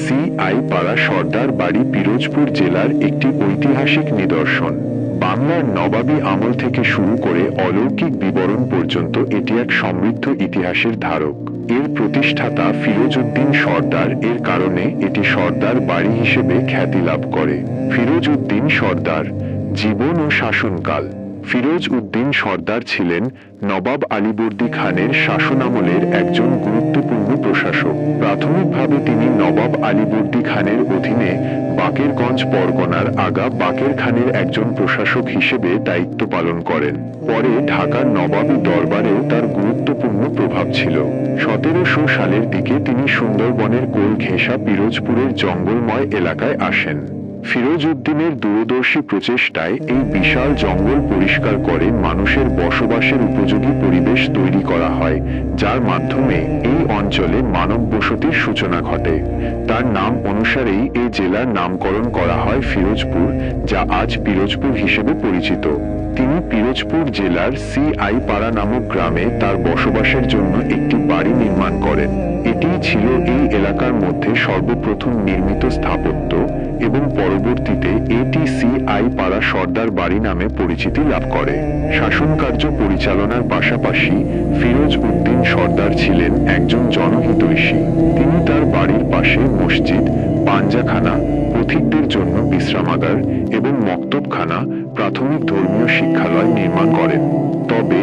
C I পাড়া সর্দার বাড়ি পিরোজপুর জেলার একটি ঐতিহাসিক নিদর্শন। বাংলার নবাবী আমল থেকে শুরু করে অলৌকিক বিবরণ পর্যন্ত এটি এক সমৃদ্ধ ইতিহাসের ধারক। এর প্রতিষ্ঠাতা ফিরোজ উদ্দিন সর্দার, এর কারণে এটি সর্দার বাড়ি হিসেবে খ্যাতি লাভ করে। ফিরোজ উদ্দিন সর্দার, জীবন ও শাসনকাল। ফিরোজ উদ্দিন সর্দার ছিলেন নবাব আলীবর্দী খানের শাসনামলের একজন গুরুত্বপূর্ণ প্রশাসক প্রাথমিকভাবে তিনি নবাব আলীবর্দী খানের অধীনে বাকেরগঞ্জ পরগনার আগা বাকের খানের একজন প্রশাসক হিসেবে দায়িত্ব পালন করেন। পরে ঢাকার নবাবী দরবারেও তার গুরুত্বপূর্ণ প্রভাব ছিল। সতেরোশো সালের দিকে তিনি সুন্দরবনের কোল ঘেঁষা পিরোজপুরের জঙ্গলময় এলাকায় আসেন। ফিরোজ উদ্দিনের দূরদর্শী প্রচেষ্টায় এই বিশাল জঙ্গল পরিষ্কার করে মানুষের বসবাসের উপযোগী পরিবেশ তৈরি করা হয়, যার মাধ্যমে এই অঞ্চলে মানব বসতির সূচনা ঘটে। তার নাম অনুসারেই এই জেলার নামকরণ করা হয় ফিরোজপুর, যা আজ পিরোজপুর হিসেবে পরিচিত। তিনি পিরোজপুর জেলার সি আই পাড়া নামক গ্রামে তার বসবাসের জন্য একটি বাড়ি নির্মাণ করেন। এটিই ছিল এই এলাকার মধ্যে সর্বপ্রথম নির্মিত স্থাপত্য। এবং পরবর্তীতে এটিসি আই পাড়া সর্দার বাড়ি নামে পরিচিতি লাভ করে। শাসনকার্য পরিচালনার পাশাপাশি ফিরোজ উদ্দিন সর্দার ছিলেন একজন জনহিতৈষী। তিনি তার বাড়ির পাশে মসজিদ, পাঞ্জাখানা, পথিকদের জন্য বিশ্রামাগার এবং মক্তবখানা প্রাথমিক ধর্মীয় শিক্ষালয় নির্মাণ করেন। তবে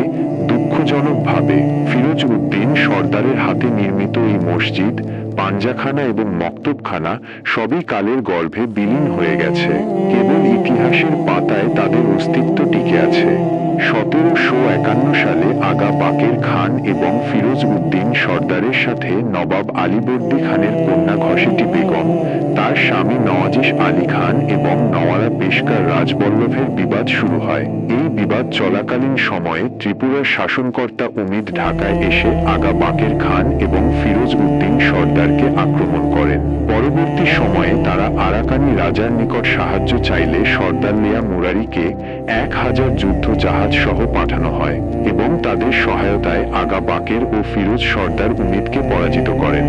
দুঃখজনকভাবে ফিরোজ উদ্দিন সর্দারের হাতে নির্মিত এই মসজিদ পাঞ্জাখানা এবং মক্তবখানা সবই কালের গর্ভে বিলীন হয়ে গেছে। কেবল ইতিহাসের পাতায় তাদের অস্তিত্ব টিকে আছে। সতেরোশো একান্ন সালে আগা বাকের খান এবং ফিরোজ উদ্দিন সর্দারের সাথে নবাব আলীবর্দী খানের কন্যা ঘসেটি বেগম, তার স্বামী নওয়াজিস আলী খান এবং নওয়ারা পেশকার রাজবল্লভের বিবাদ শুরু হয়। এই বিবাদ চলাকালীন সময়ে ত্রিপুরার শাসনকর্তা উমিদ ঢাকায় এসে আগা বাকের খান এবং ফিরোজ উদ্দিন সর্দারকে আক্রমণ করেন। পরবর্তী সময়ে তারা আরাকানি রাজার নিকট সাহায্য চাইলে সর্দার লিয়া মুরারিকে এক হাজার যুদ্ধ জাহাজ সহ পাঠানো হয় এবং তাদের সহায়তায় আগা বাকের ও ফিরোজ সর্দার উমিদকে পরাজিত করেন।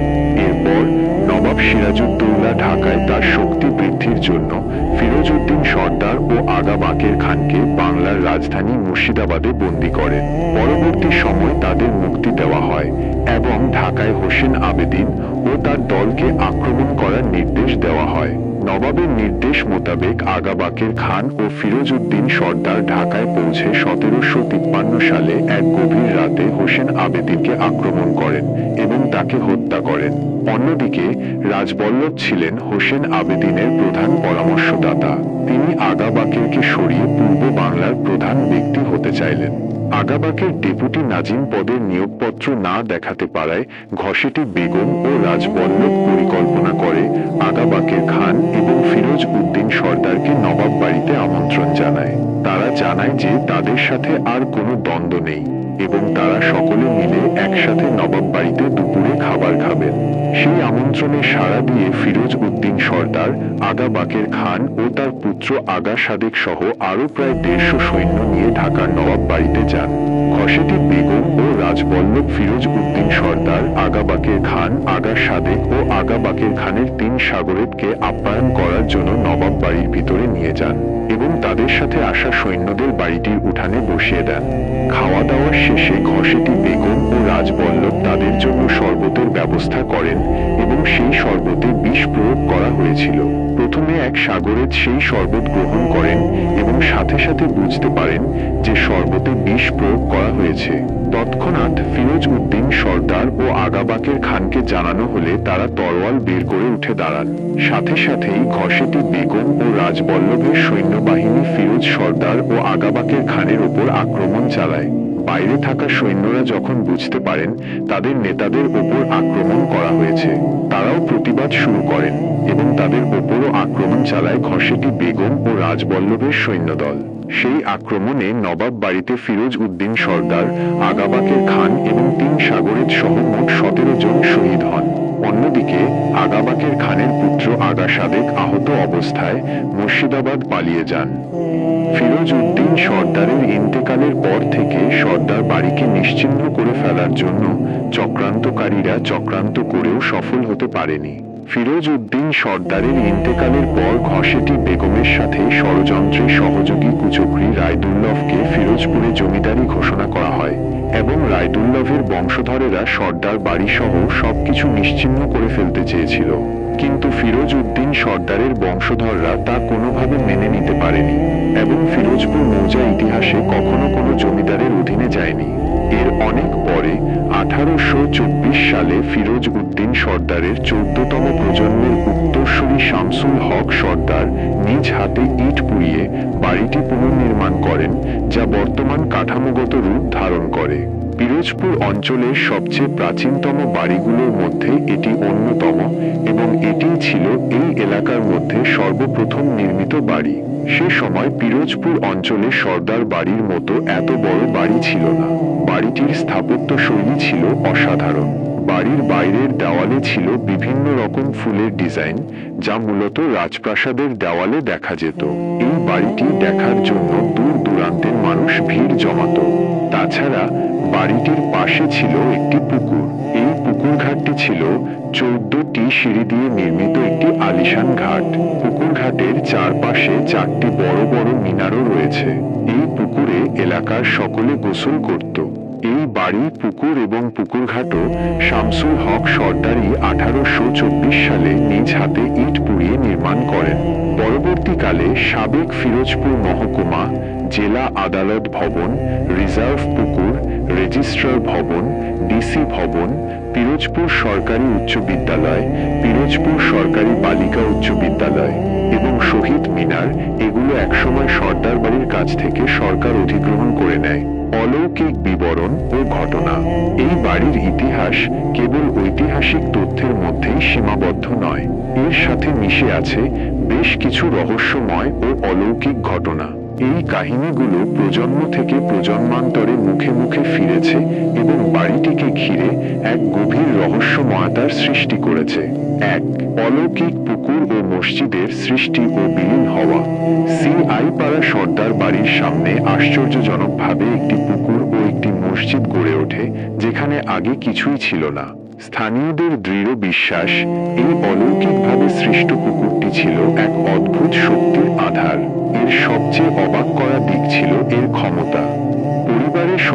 এরপর নবাব সিরাজউদ্দৌলা ঢাকায় তার শক্তি বৃদ্ধির জন্য ফিরোজ উদ্দিন সর্দার ও আগা বাকের খানকে বাংলার রাজধানী মুর্শিদাবাদে বন্দী করেন। পরবর্তী সময় তাদের মুক্তি দেওয়া হয় এবং ঢাকায় হোসেন আবেদিন ও তার দলকে আক্রমণ করার নির্দেশ দেওয়া হয়। নবাবের নির্দেশ মোতাবেক আগাবাকের খান ও ফিরোজ উদ্দিন সর্দার ঢাকায় পৌঁছে সতেরোশো তিপ্পান্ন সালে এক গভীর রাতে হোসেন আবেদিনকে আক্রমণ করেন এবং তাকে হত্যা করেন। অন্যদিকে রাজবল্লভ ছিলেন হোসেন আবেদিনের প্রধান পরামর্শদাতা। তিনি আগাবাকেরকে সরিয়ে পূর্ব বাংলার প্রধান ব্যক্তি হতে চাইলেন। আগাবাকের ডেপুটি নাজিম পদের নিয়োগপত্র না দেখাতে পারায় ঘষেটি বেগম ও রাজবল্লভ পরিকল্পনা করে আগাবাকের খান এবং ফিরোজ উদ্দিন সর্দারকে নবাব বাড়িতে আমন্ত্রণ জানায়। তারা জানায় যে তাদের সাথে আর কোনো দ্বন্দ্ব নেই। এবং তারা সকলে মিলে একসাথে নবাব বাড়িতে দুপুরে খাবার খাবেন। সেই আমন্ত্রণে সাড়া দিয়ে ফিরোজ উদ্দিন সর্দার আগা বাকের খান ও তার পুত্র আগা সাদেক সহ আরও প্রায় দেড়শো সৈন্য নিয়ে ঢাকার নবাব বাড়িতে যান। খসেটি বেগম ও রাজবল্লভ ফিরোজ উদ্দিন সর্দার, আগা বাকের খান, আগা সাদেক ও আগা বাকের খানের তিন সাগরেদকে আপ্যায়ন করার জন্য নবাব বাড়ির ভিতরে নিয়ে যান এবং তাদের সাথে আসা সৈন্যদের বাড়িটির উঠানে বসিয়ে দেন। খাওয়া দাওয়ার শেষে ঘষেটি বেগম ও রাজবল্লভ তাদের জন্য শরবতের ব্যবস্থা করেন এবং সেই শরবতে বিষ প্রয়োগ করা হয়েছিল। প্রথমে এক সাগরেদ সেই শরবত গ্রহণ করেন এবং সাথে সাথে বুঝতে পারেন যে শরবতে বিষ প্রয়োগ করা হয়েছে। তৎক্ষণাৎ ফিরোজ উদ্দিন, সর্দার ও আগাবাকের খানকে জানানো হলে তারা তরোয়াল বের করে উঠে দাঁড়ান। সাথে সাথেই ঘসেটি বেগম ও রাজবল্লভের সৈন্যবাহিনী ফিরোজ, সর্দার ও আগাবাকের খানের ওপর আক্রমণ চালায়। বাইরে থাকা সৈন্যরা যখন বুঝতে পারেন তাদের নেতাদের ওপর আক্রমণ করা হয়েছে, তারাও প্রতিবাদ শুরু করেন এবং তাদের ওপরও আক্রমণ চালায় ঘসেটি বেগম ও রাজবল্লভের সৈন্যদল। সেই আক্রমণে নবাব বাড়িতে ফিরোজ উদ্দিন সর্দার, আগাবাকের খান এবং তিন সাগরের সহ মোট সতেরো জন শহীদ হন। অন্যদিকে, আগাবাকের খানের পুত্র আগা সাদেক আহত অবস্থায় মুর্শিদাবাদ পালিয়ে যান। ফিরোজ উদ্দিন সর্দারের ইন্তেকালের পর থেকে সর্দার বাড়িকে নিশ্চিহ্ন করে ফেলার জন্য চক্রান্তকারীরা চক্রান্ত করেও সফল হতে পারেনি। ফিরোজ উদ্দিন সর্দারের ইন্তেকালের পর ঘসেটি বেগমের সাথে ষড়যন্ত্রে সহযোগী কুচক্রী রায়দুল্লভকে ফিরোজপুরে জমিদারি ঘোষণা করা হয় এবং রায়দুল্লভের বংশধরেরা সর্দার বাড়িসহ সবকিছু নিশ্চিহ্ন করে ফেলতে চেয়েছিল। কিন্তু ফিরোজ উদ্দিন সর্দারের বংশধররা তা কোনোভাবে মেনে নিতে পারেনি এবং ফিরোজপুর মৌজা ইতিহাসে কখনো কোনো জমিদারের অধীনে যায়নি। এর অনেক আঠারোশো চব্বিশ সালে ফিরোজ উদ্দিন সর্দারের চোদ্দতম প্রজন্মের উত্তরসূরি শামসুল হক সর্দার নিজ হাতে ইট পুড়িয়ে বাড়িটি পুনর্নির্মাণ করেন, যা বর্তমান কাঠামোগত রূপ ধারণ করে। পিরোজপুর অঞ্চলের সবচেয়ে প্রাচীনতম বাড়িগুলোর মধ্যে এটি অন্যতম এবং এটিই ছিল এই এলাকার মধ্যে সর্বপ্রথম নির্মিত বাড়ি। সে সময় পিরোজপুর অঞ্চলে সর্দার বাড়ির মতো এত বড় বাড়ি ছিল না। বাড়িটির স্থাপত্য শৈলী ছিল অসাধারণ। বাড়ির বাইরের দেওয়ালে ছিল বিভিন্ন রকম ফুলের ডিজাইন, যা মূলত রাজপ্রাসাদের দেওয়ালে দেখা যেত। বাড়িটি দেখার জন্য দূর দূরান্তের মানুষ ভিড় জমাত। তাছাড়া বাড়িটির পাশে ছিল একটি পুকুর। এই পুকুর ঘাটটি ছিল চৌদ্দটি সিঁড়ি দিয়ে নির্মিত একটি আলিশান ঘাট। পুকুর ঘাটের চারপাশে চারটি বড় বড় মিনারও রয়েছে। এই পুকুরে এলাকার সকলে গোসল করত। এই বাড়ি, পুকুর এবং পুকুরঘাটও শামসুল হক সর্দারি আঠারোশো চব্বিশ সালে নিজ হাতে ইট পুড়িয়ে নির্মাণ করেন। পরবর্তীকালে সাবেক ফিরোজপুর মহকুমা, জেলা আদালত ভবন, রিজার্ভ পুকুর, রেজিস্ট্রার ভবন, ডিসি ভবন, পিরোজপুর সরকারি উচ্চ বিদ্যালয়, পিরোজপুর সরকারি বালিকা উচ্চ বিদ্যালয়। শহীদ মিনার, এগুলো একসময় সর্দার বাড়ির কাছ থেকে সরকার অধিগ্রহণ করে নেয়। অলৌকিক বিবরণ ও ঘটনা। এই বাড়ির ইতিহাস কেবল ঐতিহাসিক তথ্যের মধ্যেই সীমাবদ্ধ নয়। এর সাথে মিশে আছে বেশ কিছু রহস্যময় ও অলৌকিক ঘটনা। এই কাহিনীগুলো প্রজন্ম থেকে প্রজন্মান্তরে মুখে মুখে ফিরেছে এবং বাড়িটিকে ঘিরে এক গভীর রহস্যময়তার সৃষ্টি করেছে। এক, অলৌকিক পুকুর মসজিদের সৃষ্টি ও বিলীন হওয়া। সি আই পাড়া সর্দার বাড়ির সামনে আশ্চর্যজনকভাবে একটি পুকুর ও একটি মসজিদ গড়ে ওঠে, যেখানে আগে কিছুই ছিল না। স্থানীয়দের দৃঢ় বিশ্বাস এই অলৌকিকভাবে সৃষ্ট পুকুরটি ছিল এক অদ্ভুত শক্তির আধার। এর সবচেয়ে অবাক করা দিক ছিল এর ক্ষমতা।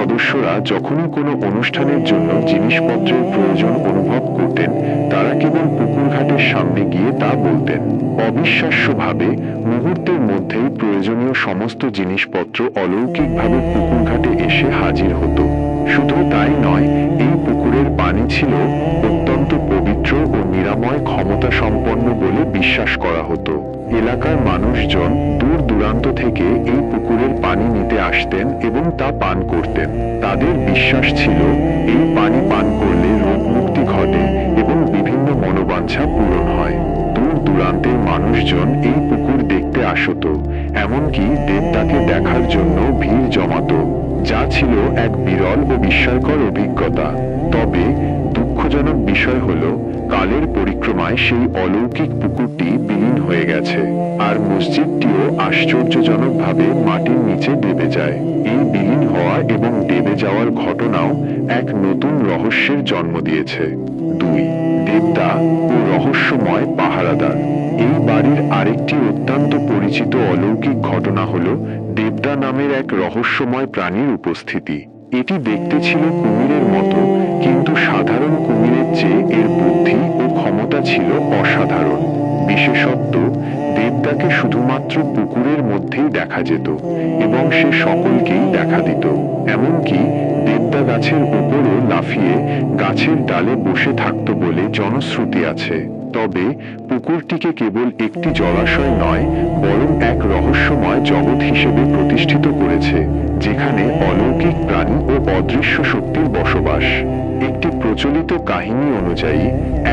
সদস্যরা যখনই কোনো অনুষ্ঠানের জন্য জিনিসপত্রের প্রয়োজন অনুভব করতেন, তারা কেবল পুকুর ঘাটের সামনে গিয়ে তা বলতেন। অবিশ্বাস্যভাবে, মুহূর্তের মধ্যেই প্রয়োজনীয় সমস্ত জিনিসপত্র অলৌকিকভাবে পুকুর ঘাটে এসে হাজির হতো। শুধু তাই নয়, এই পুকুরের পানি ছিল অত্যন্ত পবিত্র ও নিরাময় ক্ষমতা সম্পন্ন বলে বিশ্বাস করা হতো। এলাকার মানুষজন দূর দূরান্ত থেকে এই পুকুরের পানি নিতে আসতেন এবং তা পান করতেন। তাদের বিশ্বাস ছিল, এই পানি পান করলে রোগ মুক্তি ঘটে এবং বিভিন্ন মনোবাঞ্ছা পূরণ হয়। দূর দূরান্তের মানুষজন এই পুকুর দেখতে আসত, এমনকি দেবতাকে দেখার জন্য ভিড় জমাতো, যা ছিল এক বিরল ও বিস্ময়কর অভিজ্ঞতা। তবে দুঃখজনক বিষয় হলো, কালের পরিক্রমায় সেই অলৌকিক পুকুরটি বিলীন হয়ে গেছে, আর মসজিদটিও আশ্চর্যজনকভাবে মাটির নিচে ডেবে যায়। এই বিলীন হওয়া এবং ডেবে যাওয়ার ঘটনাও এক নতুন রহস্যের জন্ম দিয়েছে। দুই, দেবতা ও রহস্যময় পাহারাদার। এই বাড়ির আরেকটি অত্যন্ত পরিচিত অলৌকিক ঘটনা হল দেবদা নামের এক রহস্যময় প্রাণীর উপস্থিতি। এটি দেখতে ছিল কুমিরের মতো, কিন্তু সাধারণ কুমিরের চেয়ে এর বুদ্ধি ও ক্ষমতা ছিল অসাধারণ। বিশেষত্ব দেবদাকে শুধুমাত্র পুকুরের মধ্যেই দেখা যেত এবং সে সকলকেই দেখা দিত। এমনকি দেবদা গাছের উপরও লাফিয়ে গাছের ডালে বসে থাকতো বলে জনশ্রুতি আছে। তবে পুকুরটিকে কেবল একটি জলাশয় নয়, বরং এক রহস্যময় জগৎ হিসেবে প্রতিষ্ঠিত করেছে, যেখানে অলৌকিক প্রাণী ও অদৃশ্য শক্তির বসবাস। একটি প্রচলিত কাহিনী অনুযায়ী,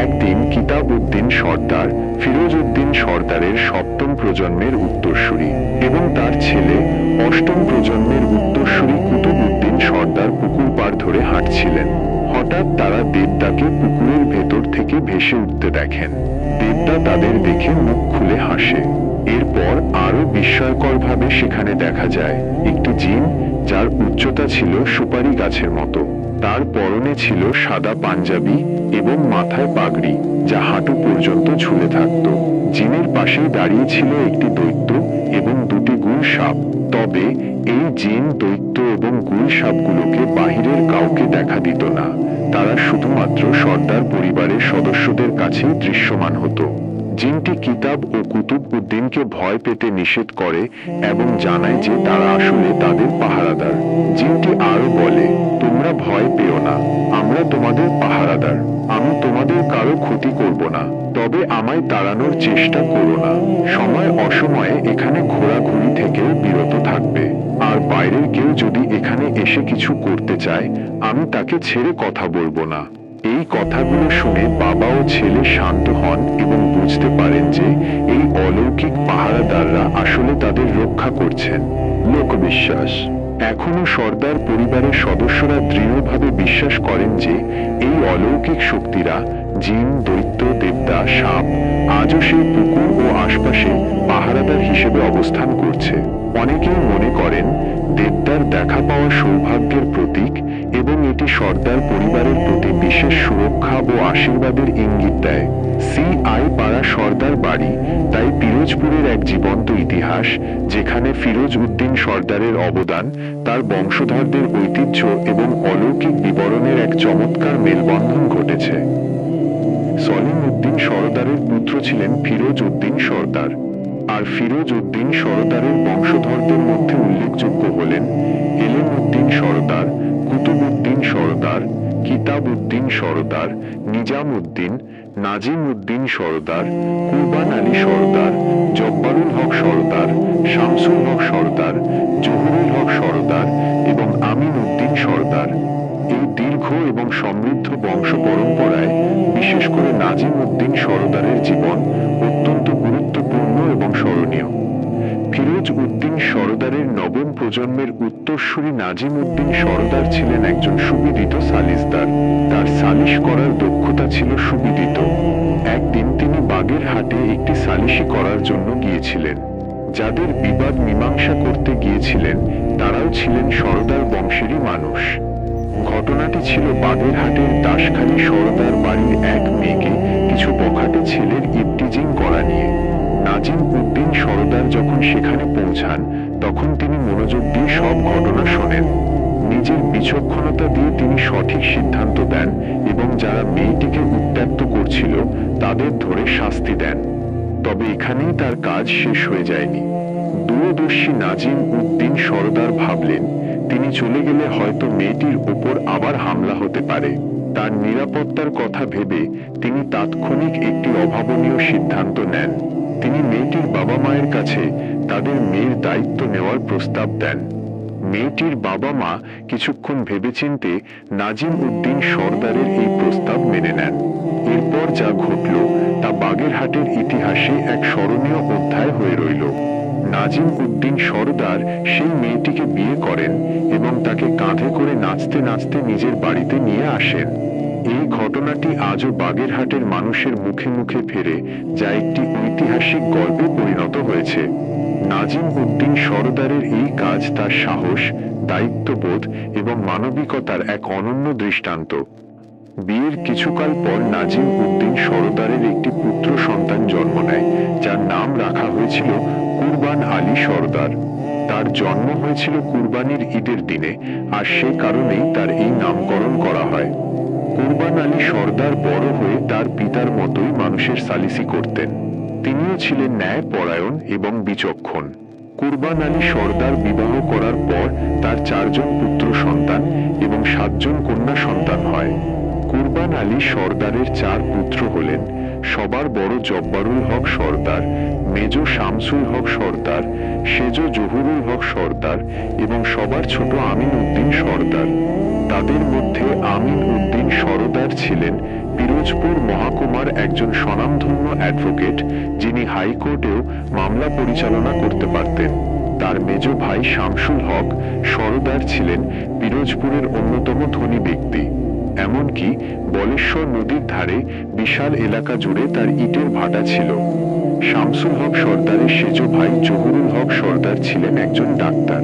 একদিন কিতাব উদ্দিন সর্দার ফিরোজ উদ্দিন সর্দারের সপ্তম প্রজন্মের উত্তরসূরি এবং তার ছেলে অষ্টম প্রজন্মের উত্তরসূরি কুতুব উদ্দিন সর্দার পুকুর পার ধরে হাঁটছিলেন। হঠাৎ তারা দেবদাকে ভেসে উঠতে দেখেন। দেবদা তাদের দেখে মুখ খুলে হাসে। এরপর আরও বিস্ময়করভাবে সেখানে দেখা যায়, একটি জিন যার উচ্চতা ছিল সুপারি গাছের মতো। তার পরনে ছিল সাদা পাঞ্জাবি এবং মাথায় পাগড়ি, যা হাঁটু পর্যন্ত ঝুলে থাকত। জিনের পাশেই দাঁড়িয়ে ছিল একটি দৈত্য এবং দুটি গুল সাপ। তবে এই জিন দৈত্য এবং গুল সাপগুলোকে বাহিরের কাউকে দেখা দিত না। তারা শুধুমাত্র সর্দার পরিবারের সদস্যদের কাছেই দৃশ্যমান হতো। জিনটি কিতাব ও কুতুব উদ্দিনকে ভয় পেতে নিষেধ করে এবং জানায় যে তারা আসলে তাদের পাহারাদার। জিনটি আরও বলে, তোমরা ভয় পেও না, আমরা তোমাদের পাহারাদার। আমি তোমাদের কারও ক্ষতি করব না, তবে আমায় তাড়ানোর চেষ্টা করো না। সময় অসময়ে এখানে ঘোরাঘুরি থেকে বিরত থাকবে। আর বাইরের কেউ যদি এসে কিছু করতে চায়, আমি তাকে ছেড়ে কথা বলব না। এই কথাগুলো শুনে বাবা ও ছেলে শান্ত হন এবং বুঝতে পারেন যে এই অলৌকিক পাহারাদাররা আসলে তাদের রক্ষা করছেন। লোকবিশ্বাস। এখনও সর্দার পরিবারের সদস্যরা দৃঢ়ভাবে বিশ্বাস করেন যে এই অলৌকিক শক্তিরা জিন, দৈত্য, দেবতা, সাপ আজও সেই পুকুর ও আশপাশে পাহারাদার হিসেবে অবস্থান করছে। অনেকেই মনে করেন, দেবদার দেখা পাওয়া সৌভাগ্যের প্রতীক এবং এটি সর্দার পরিবারের প্রতি বিশেষ সুরক্ষা ও আশীর্বাদের ইঙ্গিত দেয়। সি আই পাড়া সর্দার বাড়ি, তাই পিরোজপুরের এক জীবন্ত ইতিহাস, যেখানে ফিরোজ উদ্দিন সর্দারের অবদান, তার বংশধরদের ঐতিহ্য এবং অলৌকিক বিবরণের এক চমৎকার মেলবন্ধন ঘটেছে। সলিম উদ্দিন সরদারের পুত্র ছিলেন ফিরোজ উদ্দিন সর্দার। আর ফিরোজ উদ্দিন সরদারের বংশধরদের মধ্যে উল্লেখযোগ্য হলেন এলেম উদ্দিন সরদার কুতুব উদ্দিন সরদার কিতাব উদ্দিন সরদার নিজাম উদ্দিন নাজিম উদ্দিন সরদার, কুরবান আলী সরদার, জব্বারুল হক সরদার, শামসুল হক সরদার, জহুরুল হক সরদার এবং আমিন উদ্দিন সরদার। এই দীর্ঘ এবং সমৃদ্ধ বংশ পরম্পরায় বিশেষ করে নাজিম উদ্দিন সরদারের জীবন অত্যন্ত গুরুত্বপূর্ণ এবং স্মরণীয়। ফিরোজ উদ্দিন সরদারের নবম প্রজন্মের উত্তরসূরি নাজিম উদ্দিন সরদার ছিলেন একজন সুবিদিত সালিসদার। তার সালিশ করার দক্ষতা ছিল সুবিদিত। একদিন তিনি বাগের হাটে একটি সালিশি করার জন্য গিয়েছিলেন। যাদের বিবাদ মীমাংসা করতে গিয়েছিলেন, তারাও ছিলেন সরদার বংশেরই মানুষ। ঘটনাটি ছিল বাগেরহাটের দাসখালী সরদার বাড়ির এক মেয়েকে কিছু বখাটে ছেলের ইপটিজিং করা নিয়ে। নাজিম উদ্দিন সরদার যখন সেখানে পৌঁছান, তখন তিনি মনোযোগ দিয়ে সব ঘটনা শোনেন। নিজের বিচক্ষণতা দিয়ে তিনি সঠিক সিদ্ধান্ত দেন এবং যারা মেয়েটিকে উত্ত্যক্ত করছিল, তাদের ধরে শাস্তি দেন। তবে এখানেই তার কাজ শেষ হয়ে যায়নি। দূরদর্শী নাজিম উদ্দিন সরদার ভাবলেন তিনি চলে গেলে হয়তো মেয়েটির উপর আবার হামলা হতে পারে। তার নিরাপত্তার কথা ভেবে তিনি তাৎক্ষণিক একটি অভাবনীয় সিদ্ধান্ত নেন। তিনি মেয়েটির বাবা মায়ের কাছে তাদের মেয়ের দায়িত্ব নেওয়ার প্রস্তাব দেন। মেয়েটির বাবা মা কিছুক্ষণ ভেবেচিন্তে নাজিম উদ্দিন সর্দারের এই প্রস্তাব মেনে নেন। এরপর যা ঘটল তা বাগেরহাটের ইতিহাসে এক স্মরণীয় অধ্যায় হয়ে রইল। নাজিম উদ্দিন সর্দার সেই মেয়েটিকে বিয়ে করেন এবং তাকে কাঁধে করে নাচতে নাচতে নিজের বাড়িতে নিয়ে আসেন। এই ঘটনাটি আজও বাগেরহাটের মানুষের মুখে মুখে ফেরে, যা একটি ঐতিহাসিক গল্পে পরিণত হয়েছে। নাজিম উদ্দিন সরদারের এই কাজ তার সাহস, দায়িত্ববোধ এবং মানবিকতার এক অনন্য দৃষ্টান্ত। বিয়ের কিছুকাল পর নাজিম উদ্দিন সরদারের একটি পুত্র সন্তান জন্ম নেয়, যার নাম রাখা হয়েছিল কুরবান আলী সরদার। তার জন্ম হয়েছিল কুরবানির ঈদের দিনে, আর সে কারণেই তার এই নামকরণ করা হয়। কুরবান আলী সর্দার বড় হয়ে তার পিতার মতোই মানুষের সালিসি করতেন। তিনিও ছিলেন ন্যায় পরায়ণ এবং বিচক্ষণ। কুরবান আলী সর্দার বিবাহ করার পর তার চারজন পুত্র সন্তান এবং সাতজন কন্যা সন্তান হয়। কুরবান আলী সর্দারের চার পুত্র হলেন সবার বড় জব্বারুল হক সর্দার, মেজ শামসুল হক সর্দার, সেজ জহুরুল হক সর্দার এবং সবার ছোট আমিন উদ্দিন সর্দার। তাদের মধ্যে আমিন উদ্দিন সরদার ছিলেন পিরোজপুর মহাকুমার একজন স্বনামধন্য অ্যাডভোকেট যিনি হাইকোর্টেও মামলা পরিচালনা করতে পারতেন। তার মেজ ভাই শামসুল হক সরদার ছিলেন পিরোজপুরের অন্যতম ধনী ব্যক্তি। এমনকি বলেশ্বর নদীর ধারে বিশাল এলাকা জুড়ে তার ইটের ভাটা ছিল। শামসুল হক সর্দারের সেজ ভাই জহুরুল হক সর্দার ছিলেন একজন ডাক্তার।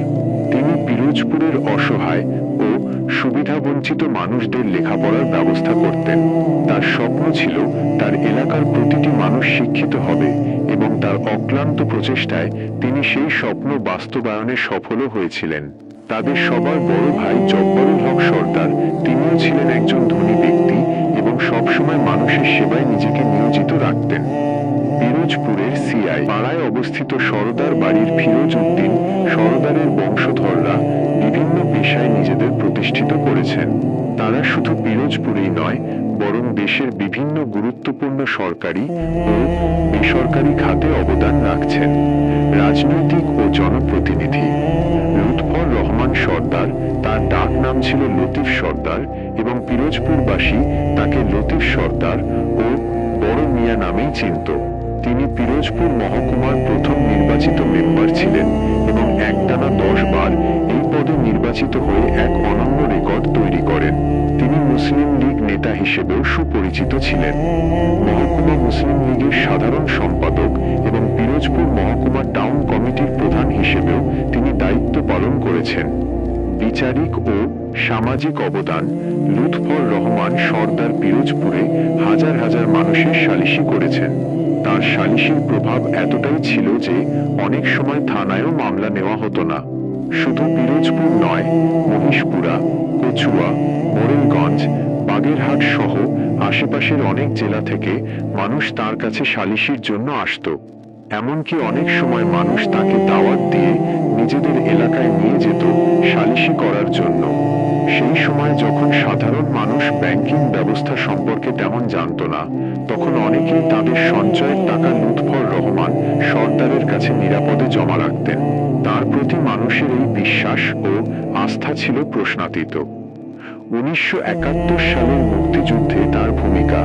তিনি পিরোজপুরের অসহায় ও সুবিধাবঞ্চিত মানুষদের লেখাপড়ার ব্যবস্থা করতেন। তার স্বপ্ন ছিল তার এলাকার প্রতিটি মানুষ শিক্ষিত হবে এবং তার অক্লান্ত প্রচেষ্টায় তিনি সেই স্বপ্ন বাস্তবায়নে সফলও হয়েছিলেন। তাদের সবার বড় ভাই জব্বরুল হক সর্দার, তিনিও ছিলেন একজন ধনী ব্যক্তি এবং সবসময় মানুষের সেবায় নিজেকে নিয়োজিত রাখতেন। পিরোজপুরের সিআই পাড়ায় অবস্থিত সরদার বাড়ির ফিরোজ উদ্দিন সরদারের বংশধররা বিভিন্ন পেশায় নিজেদের প্রতিষ্ঠিত করেছেন। তারা শুধু পিরোজপুরেই নয়, বরং দেশের বিভিন্ন গুরুত্বপূর্ণ সরকারি ও বেসরকারি খাতে অবদান রাখছেন। রাজনৈতিক ও জনপ্রতিনিধি লুৎফর রহমান সর্দার, তার ডাক নাম ছিল লতিফ সর্দার এবং পিরোজপুরবাসী তাকে লতিফ সর্দার ও বড় মিয়া নামেই চিনত। তিনি পিরোজপুর মহকুমার প্রথম নির্বাচিত মেম্বার ছিলেন এবং একটানা দশ বার এই পদে নির্বাচিত হয়ে এক অনন্য রেকর্ড তৈরি করেন। তিনি মুসলিম লীগ নেতা হিসেবেও সুপরিচিত ছিলেন। মহকুমা মুসলিম লীগের সাধারণ সম্পাদক এবং পিরোজপুর মহকুমা টাউন কমিটির প্রধান হিসেবেও তিনি দায়িত্ব পালন করেছেন। বিচারিক ও সামাজিক অবদান, লুৎফর রহমান সর্দার পিরোজপুরে হাজার হাজার মানুষের সালিশি করেছেন। তার সালিশির প্রভাব এতটাই ছিল যে অনেক সময় থানায়ও মামলা নেওয়া হতো না। শুধু পিরোজপুর নয়, মহিষপুরা, কচুয়া, মোরেলগঞ্জ, বাগেরহাট সহ আশেপাশের অনেক জেলা থেকে মানুষ তার কাছে সালিশির জন্য আসতো। এমনকি অনেক সময় মানুষ তাকে দাওয়াত দিয়ে নিজেদের এলাকায় নিয়ে যেত সালিশি করার জন্য। সেই সময় যখন সাধারণ মানুষ ব্যাংকিং ব্যবস্থা সম্পর্কে তেমন জানতো না, তখন অনেকেই তাদের সঞ্চয়ের টাকা লুৎফর রহমান সর্দারের কাছে নিরাপদে জমা রাখতেন। তার প্রতি মানুষের এই বিশ্বাস ও আস্থা ছিল প্রশ্নাতীত। উনিশশো একাত্তর সালের মুক্তিযুদ্ধে তার ভূমিকা।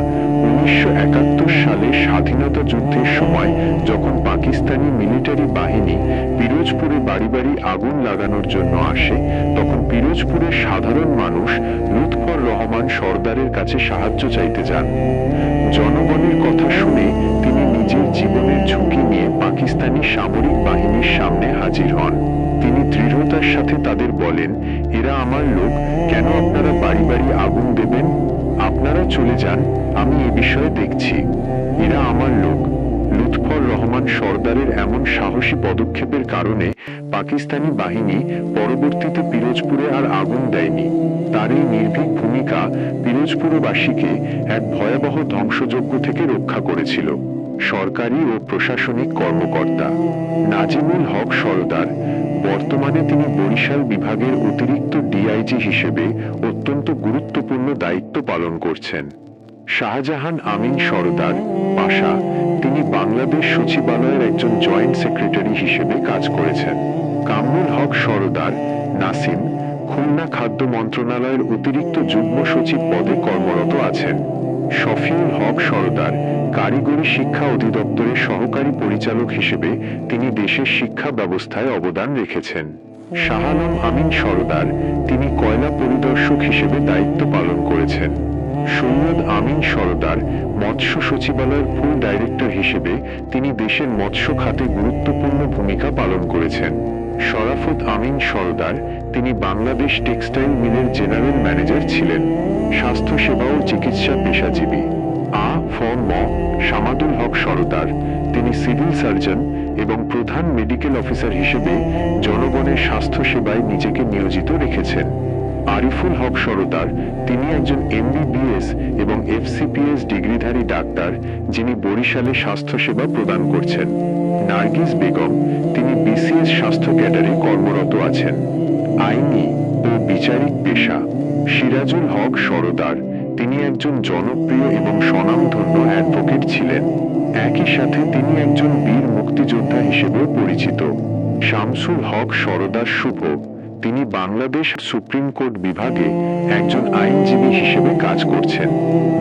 উনিশশো একাত্তর সালে স্বাধীনতা যুদ্ধের সময় যখন পাকিস্তানি মিলিটারি বাহিনী পিরোজপুরে বাড়ি বাড়ি আগুন লাগানোর জন্য আসে, তখন পিরোজপুরের সাধারণ মানুষ লুৎফর রহমান সর্দারের কাছে সাহায্য চাইতে যান। জনগণের কথা শুনে তিনি নিজের জীবনের ঝুঁকি নিয়ে পাকিস্তানি সামরিক বাহিনীর সামনে হাজির হন। তিনি দৃঢ়তার সাথে তাদের বলেন, এরা আমার লোক, কেন আপনারা বাড়ি বাড়ি আগুন দেবেন? আপনারা চলে যান, আমি এ বিষয়ে দেখছি। এরা আমার লোক। লুৎফর রহমান সর্দারের এমন সাহসী পদক্ষেপের কারণে পাকিস্তানি বাহিনী পরবর্তীতে পিরোজপুরে আর আগুন দেয়নি। তার এই নির্ভীক ভূমিকা পিরোজপুরবাসীকে এক ভয়াবহ ধ্বংসযজ্ঞ থেকে রক্ষা করেছিল। সরকারি ও প্রশাসনিক কর্মকর্তা নাজিমুল হক সরদার বর্তমানে তিনি বরিশাল বিভাগের অতিরিক্ত ডিআইজি হিসেবে অত্যন্ত গুরুত্বপূর্ণ দায়িত্ব পালন করছেন। শাহজাহান আমিন সরদার পাশা, তিনি বাংলাদেশ সচিবালয়ের একজন জয়েন্ট সেক্রেটারি হিসেবে কাজ করেছেন। কামরুল হক সরদার, নাসিম, খুলনা খাদ্য মন্ত্রণালয়ের অতিরিক্ত যুগ্ম সচিব পদে কর্মরত আছেন। শফিউল হক সরদার কারিগরি শিক্ষা অধিদপ্তরের সহকারী পরিচালক হিসেবে তিনি দেশের শিক্ষা ব্যবস্থায় অবদান রেখেছেন। শাহ আলম আমিন সরদার তিনি কয়লা পরিদর্শক হিসেবে দায়িত্ব পালন করেছেন। সৈয়দ আমিন সরদার মৎস্য সচিবালয়ের ফুল ডাইরেক্টর হিসেবে তিনি দেশের মৎস্য খাতে গুরুত্বপূর্ণ ভূমিকা পালন করেছেন। শরাফত আমিন সরদার তিনি বাংলাদেশ টেক্সটাইল মিলের জেনারেল ম্যানেজার ছিলেন। স্বাস্থ্যসেবা ও চিকিৎসা পেশাজীবী। আ ফ ম শামাদুল হক সরদার, তিনি সিভিল সার্জন এবং প্রধান মেডিকেল অফিসার হিসেবে জনগণের স্বাস্থ্য সেবায় নিজেকে নিয়োজিত রেখেছেন। আরিফুল হক সরদার, তিনি একজন এমবিবিএস এবং এফসিপিএস ডিগ্রিধারী ডাক্তার, যিনি বরিশালে স্বাস্থ্যসেবা প্রদান করছেন। নার্গিস বেগম, তিনি বিসিএস স্বাস্থ্য ক্যাডারে কর্মরত আছেন। আইনি ও বিচারিক পেশা, সিরাজুল হক সরদার তিনি একজন জনপ্রিয় এবং স্বনামধন্য অ্যাডভোকেট ছিলেন। একই সাথে তিনি একজন বীর মুক্তিযোদ্ধা হিসেবেও পরিচিত। শামসুল হক সরদার শুভ, তিনি বাংলাদেশ সুপ্রিম কোর্ট বিভাগে একজন আইনজীবী হিসেবে কাজ করছেন।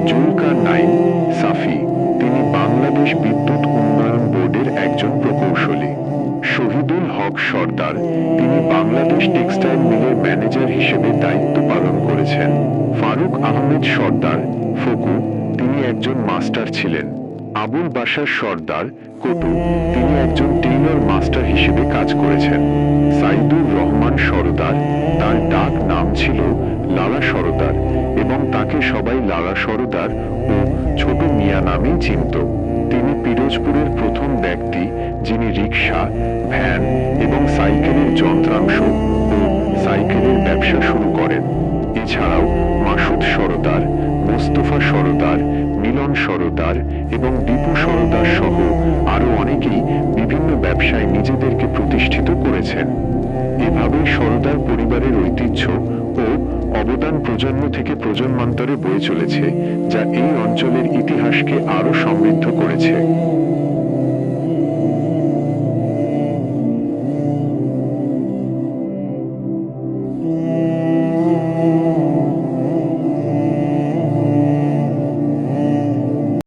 জুলকার নাইন সাফি, তিনি বাংলাদেশ বিদ্যুৎ উন্নয়ন বোর্ডের একজন প্রকৌশলী। শহীদুল হক সর্দার, তিনি বাংলাদেশ টেক্সটাইল মিলের ম্যানেজার হিসেবে দায়িত্ব পালন করেছেন। ফারুক আহমেদ সর্দার, ফকু, তিনি একজন মাস্টার ছিলেন। আবুল বাশার সর্দার, কটু, তিনি একজন টেইলর মাস্টার হিসেবে কাজ করেছেন। সাইদুর রহমান সরদার, তার ডাক নাম ছিল লালা সরদার এবং তাকে সবাই লালা সরদার ও ছোট মিয়া নামেই চিনত। তিনি পিরোজপুরের প্রথম ব্যক্তি যিনি রিক্সা ভ্যান এবং সাইকেলের যন্ত্রাংশ ও সাইকেলের ব্যবসা শুরু করেন। এছাড়াও মাসুদ সরদার, মোস্তফা সরদার, মিলন সরদার এবং দীপু সরদার সহ আরও অনেকেই বিভিন্ন ব্যবসায় নিজেদেরকে প্রতিষ্ঠিত করেছেন। এভাবে সরদার পরিবারের ঐতিহ্য ও অবদান প্রজন্ম থেকে প্রজন্মান্তরে বয়ে চলেছে, যা এই অঞ্চলের ইতিহাসকে আরও সমৃদ্ধ করেছে।